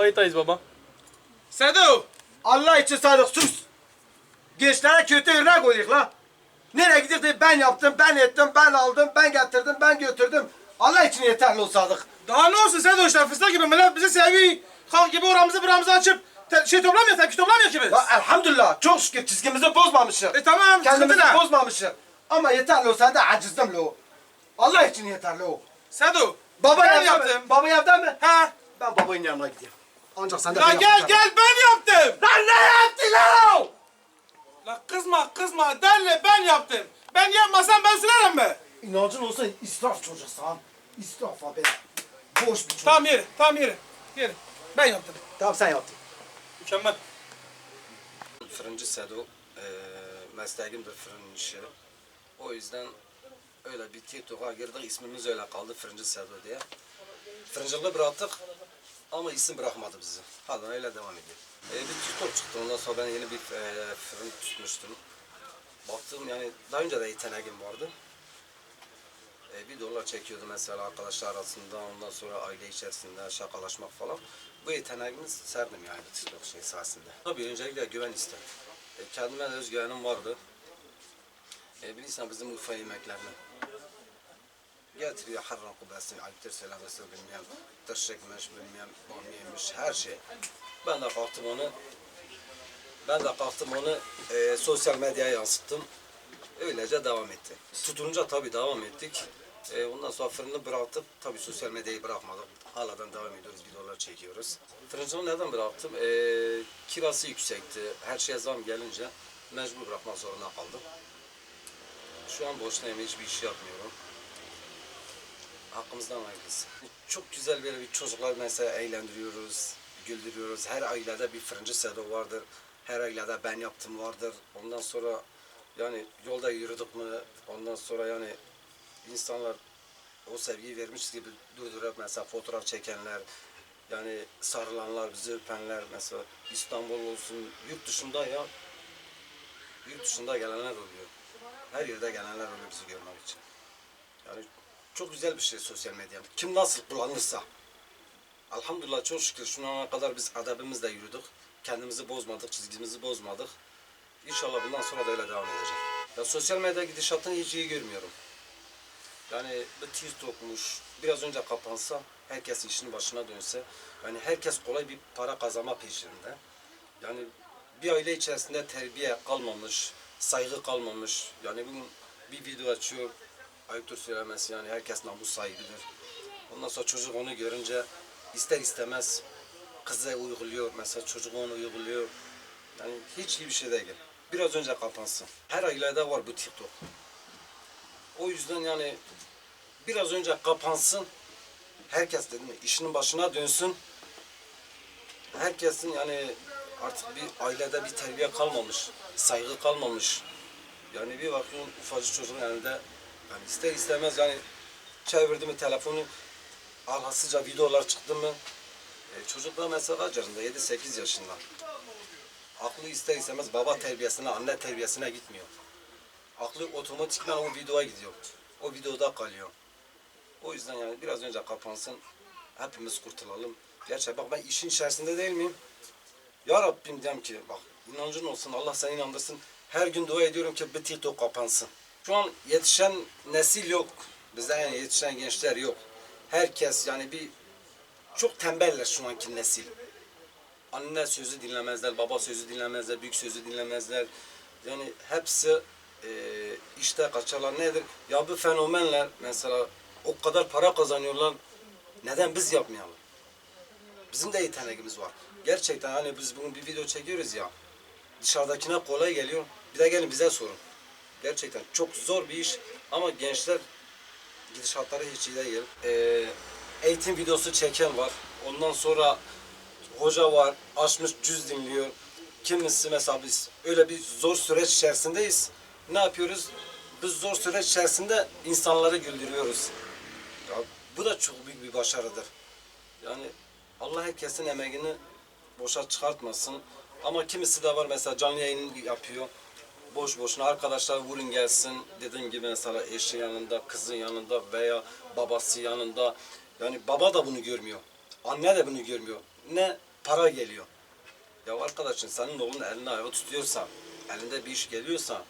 Kayıttayız baba. Sedo! Allah için sadık sus. Gençlere kötü örnek oluyor la. Nereye gidip de ben yaptım, ben ettim, ben aldım, ben getirdim, ben götürdüm. Allah için yeterli ol sadık. Daha ne olsun Sedo işte fıstık gibi millet bizi seviyor. Halk gibi oramızı buramızı açıp te- şey toplamıyor, tepki toplamıyor ki biz. Ya elhamdülillah çok şükür çizgimizi bozmamışız. E tamam, sıkıntı Kendimizi ne? bozmamışız. Ama yeterli ol sen de acizdim lo. Allah için yeterli ol. Sedo! Baba ben yaptım. Baba evde mi? Ha? Ben babanın yanına gideyim. Ancak sen de La ben gel gel ben yaptım! Lan ne yaptın lan? La kızma kızma derle ben yaptım. Ben yapmasam ben sürerim mi? İnancın olsa israf çocuksan. İsraf abi. Boş bir çocuk. Tamam yürü, tamam yürü. Yürü. Ben yaptım. Tamam sen yaptın. Mükemmel. Fırıncı Sedo, eee mesleğimdir fırın işi. O yüzden öyle bir TikTok'a girdik, ismimiz öyle kaldı Fırıncı Sedo diye. Fırıncılığı bıraktık ama isim bırakmadı bizi. Hala öyle devam ediyor. Eee, bir TikTok çıktı, ondan sonra ben yeni bir eee, fırın tutmuştum. Baktım yani daha önce de yeteneğim vardı. E, bir dolar çekiyordu mesela arkadaşlar arasında ondan sonra aile içerisinde şakalaşmak falan. Bu yeteneğimi serdim yani TikTok şey sayesinde. Tabii öncelikle güven ister. E, kendime özgüvenim vardı. E, bilirsen bizim Urfa yemeklerini getiriyor harran kubesi, ayıptır selamesi bilmeyen, tırşıkmış bilmeyen, bamyaymış her şey. Ben de kalktım onu ben de kalktım onu e, sosyal medyaya yansıttım. Öylece devam etti. Tutunca tabii devam ettik. E, ondan sonra fırını bıraktık. Tabii sosyal medyayı bırakmadık. Haladan devam ediyoruz. Videolar çekiyoruz. Fırıncılığı neden bıraktım? E, kirası yüksekti. Her şeye zam gelince mecbur bırakmak zorunda kaldım. Şu an boşuna hiçbir iş yapmıyorum. Hakkımızdan hayırlısı. Çok güzel böyle bir çocuklar mesela eğlendiriyoruz, güldürüyoruz. Her ailede bir fırıncı sedo vardır. Her ailede ben yaptım vardır. Ondan sonra yani yolda yürüdük mü ondan sonra yani insanlar o sevgiyi vermiş gibi durdurup mesela fotoğraf çekenler yani sarılanlar, bizi öpenler mesela İstanbul olsun yurt dışında ya yurt dışında gelenler oluyor. Her yerde gelenler oluyor bizi görmek için. Yani çok güzel bir şey sosyal medya. Kim nasıl kullanırsa. Elhamdülillah çok şükür şu ana kadar biz adabımızla yürüdük. Kendimizi bozmadık, çizgimizi bozmadık. İnşallah bundan sonra da öyle devam edecek. Ya sosyal medya gidişatını hiç iyi görmüyorum. Yani bu TikTok'muş, biraz önce kapansa, herkes işinin başına dönse, yani herkes kolay bir para kazanma peşinde. Yani bir aile içerisinde terbiye kalmamış, saygı kalmamış. Yani bugün bir video açıyor, ayıptır söylemesi yani herkes namus sahibidir. Ondan sonra çocuk onu görünce ister istemez kıza uyguluyor, mesela çocuk onu uyguluyor. Yani hiç iyi bir şey değil. Biraz önce kapansın. Her ailede var bu TikTok. O yüzden yani biraz önce kapansın. Herkes dedim işinin başına dönsün. Herkesin yani artık bir ailede bir terbiye kalmamış, saygı kalmamış. Yani bir bakıyorsun ufacık çocuğun elinde yani ister istemez yani çevirdi mi telefonu alhasıca videolar çıktı mı e, çocuk mesela kaç yaşında 7-8 yaşında. Aklı ister istemez baba terbiyesine, anne terbiyesine gitmiyor. Aklı otomatikman o videoya gidiyor. O videoda kalıyor. O yüzden yani biraz önce kapansın. Hepimiz kurtulalım. Gerçi bak ben işin içerisinde değil miyim? Ya Rabbim diyorum ki bak inancın olsun Allah seni inandırsın. Her gün dua ediyorum ki bir TikTok kapansın. Şu an yetişen nesil yok. Bizde yani yetişen gençler yok. Herkes yani bir çok tembeller şu anki nesil. Anne sözü dinlemezler, baba sözü dinlemezler, büyük sözü dinlemezler. Yani hepsi e, işte kaçarlar nedir? Ya bu fenomenler mesela o kadar para kazanıyorlar. Neden biz yapmayalım? Bizim de yeteneğimiz var. Gerçekten hani biz bugün bir video çekiyoruz ya. Dışarıdakine kolay geliyor. Bir de gelin bize sorun. Gerçekten çok zor bir iş ama gençler gidişatları hiç iyi değil. Ee, eğitim videosu çeken var. Ondan sonra hoca var. Açmış cüz dinliyor. Kimisi mesela biz öyle bir zor süreç içerisindeyiz. Ne yapıyoruz? Biz zor süreç içerisinde insanları güldürüyoruz. Ya, bu da çok büyük bir başarıdır. Yani Allah herkesin emeğini boşa çıkartmasın. Ama kimisi de var mesela canlı yayın yapıyor. Boş boşuna arkadaşlar vurun gelsin. Dediğim gibi mesela eşi yanında, kızın yanında veya babası yanında. Yani baba da bunu görmüyor. Anne de bunu görmüyor. Ne para geliyor. Ya arkadaşın senin oğlun elini ayağı tutuyorsa, elinde bir iş geliyorsa,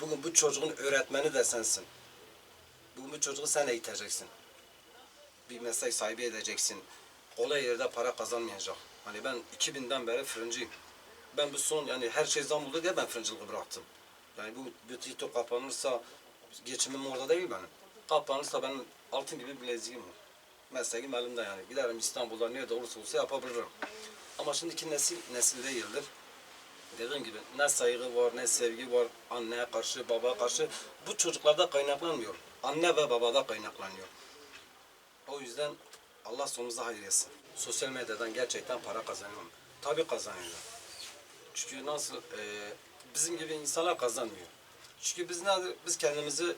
bugün bu çocuğun öğretmeni de sensin. Bugün bu çocuğu sen eğiteceksin. Bir meslek sahibi edeceksin. Kolay yerde para kazanmayacak. Hani ben 2000'den beri fırıncıyım. Ben bu son yani her şey zam oldu diye ben fırıncılığı bıraktım. Yani bu, TikTok kapanırsa geçimim orada değil benim. Kapanırsa benim altın gibi bileziğim var. Mesleğim elimde yani. Giderim İstanbul'da nerede olursa olsa yapabilirim. Ama şimdiki nesil nesil değildir. Dediğim gibi ne saygı var, ne sevgi var anneye karşı, babaya karşı. Bu çocuklarda kaynaklanmıyor. Anne ve babada kaynaklanıyor. O yüzden Allah sonumuza hayır etsin. Sosyal medyadan gerçekten para kazanıyorum. Tabii kazanıyorum. Çünkü nasıl e, bizim gibi insanlar kazanmıyor. Çünkü biz nedir? Biz kendimizi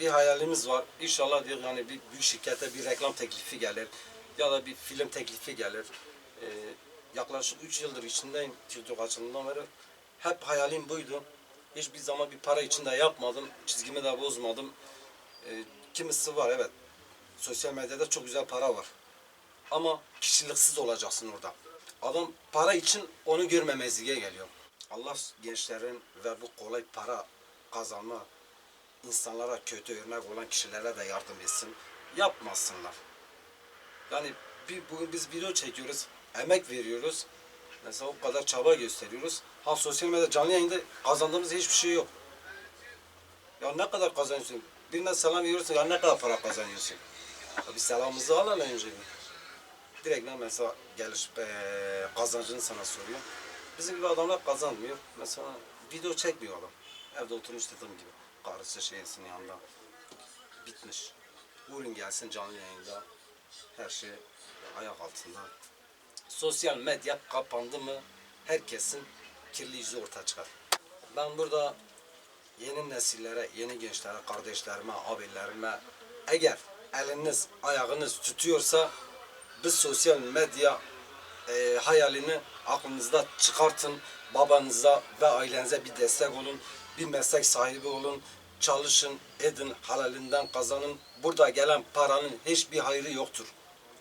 bir hayalimiz var. İnşallah diyor yani bir büyük şirkete bir reklam teklifi gelir ya da bir film teklifi gelir. E, yaklaşık 3 yıldır içindeyim TikTok açıldığından beri. Hep hayalim buydu. Hiçbir zaman bir para için de yapmadım. Çizgimi de bozmadım. E, kimisi var evet. Sosyal medyada çok güzel para var. Ama kişiliksiz olacaksın orada. Adam para için onu görmemezliğe geliyor. Allah gençlerin ve bu kolay para kazanma insanlara kötü örnek olan kişilere de yardım etsin. Yapmasınlar. Yani bir, bugün biz video çekiyoruz, emek veriyoruz. Mesela o kadar çaba gösteriyoruz. Ha sosyal medyada canlı yayında kazandığımız hiçbir şey yok. Ya ne kadar kazanıyorsun? Birine selam veriyorsun ya ne kadar para kazanıyorsun? Ya bir selamımızı al hele önce. Direkt mesela geliş eee kazancını sana soruyor. Bizim gibi adamlar kazanmıyor. Mesela video çekmiyor adam. Evde oturmuş dediğim gibi. Karısı şeysinin yanında. Bitmiş. Buyurun gelsin canlı yayında. Her şey ayak altında. Sosyal medya kapandı mı herkesin kirli yüzü ortaya çıkar. Ben burada yeni nesillere, yeni gençlere, kardeşlerime, abilerime eğer eliniz, ayağınız tutuyorsa biz sosyal medya e, hayalini aklınızda çıkartın. Babanıza ve ailenize bir destek olun. Bir meslek sahibi olun. Çalışın, edin, halalinden kazanın. Burada gelen paranın hiçbir hayrı yoktur.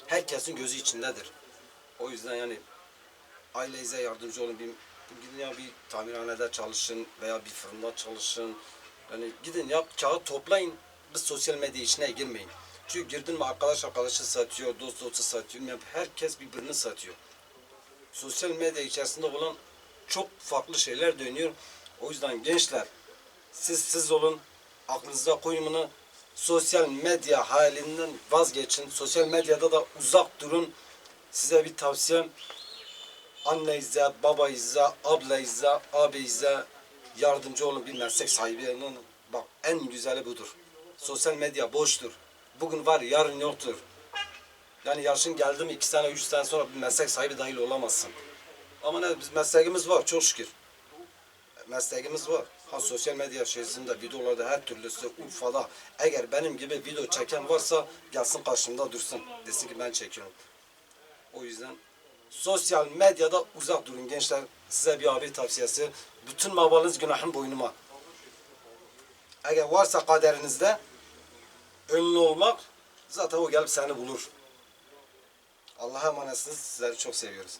Herkesin gözü içindedir. O yüzden yani ailenize yardımcı olun. Bir, gidin ya bir tamirhanede çalışın veya bir fırında çalışın. Yani gidin ya kağıt toplayın. Biz sosyal medya içine girmeyin. Çünkü girdin mi arkadaş arkadaşı satıyor, dost dostu satıyor. Herkes birbirini satıyor. Sosyal medya içerisinde olan çok farklı şeyler dönüyor. O yüzden gençler siz siz olun. Aklınıza koyun bunu. Sosyal medya halinden vazgeçin. Sosyal medyada da uzak durun. Size bir tavsiyem annenize, babanıza, ablanıza, abinize yardımcı olun bir meslek sahibi olun. Bak en güzeli budur. Sosyal medya boştur. Bugün var, yarın yoktur. Yani yaşın geldi mi iki sene, üç sene sonra bir meslek sahibi dahil olamazsın. Ama ne, biz mesleğimiz var çok şükür. Mesleğimiz var. Ha sosyal medya şeysinde, videolarda her türlüsü Urfa'da eğer benim gibi video çeken varsa gelsin karşımda dursun. Desin ki ben çekiyorum. O yüzden sosyal medyada uzak durun gençler. Size bir abi tavsiyesi. Bütün babanız günahın boynuma. Eğer varsa kaderinizde ünlü olmak zaten o gelip seni bulur. Allah'a emanetsiniz. Sizleri çok seviyoruz.